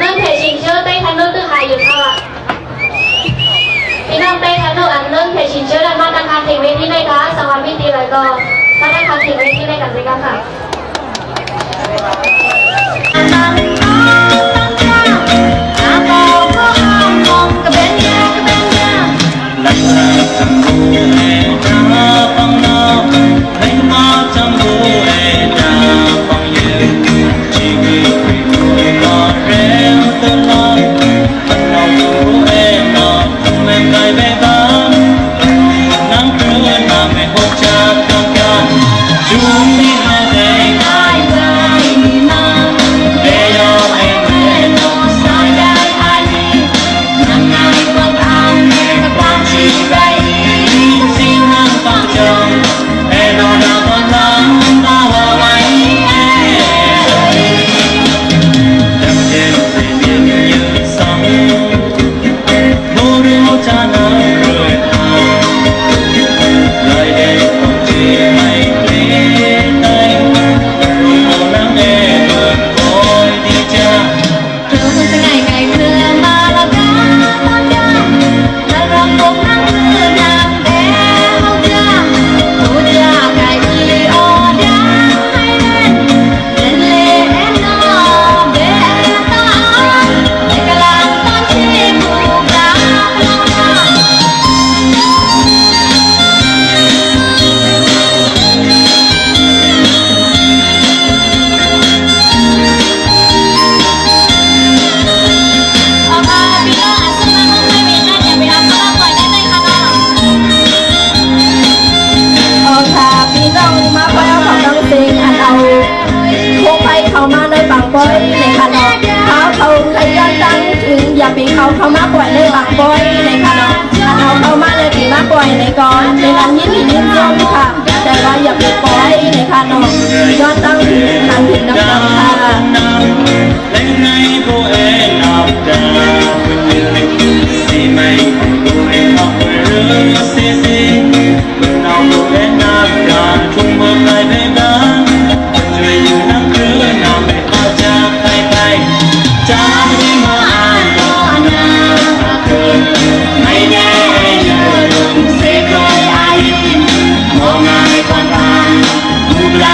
nên thể chỉnh chưa tay khăn nước từ hai dự sao ạ พี่น้องเต้คันโนอันเนิ่นเพจชินเชื่อดันมาตังคาถึงเวที บอยในคะเนาะเขาเขาขยันตั้งถึงอย่าปีเขาเขามาปล่อยในบางบอยใน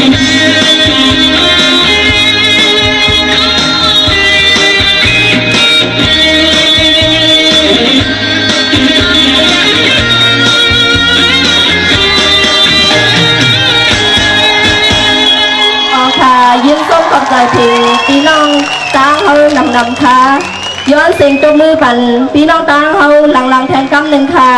ค่ะยินส้มขอบใจทีพี่น้องตั้งเขานำนำค่ะ ย้อนเสียงตัวมือปั่นพี่น้องตั้งเขาหลังๆแทนกำหนึ่งค่ะ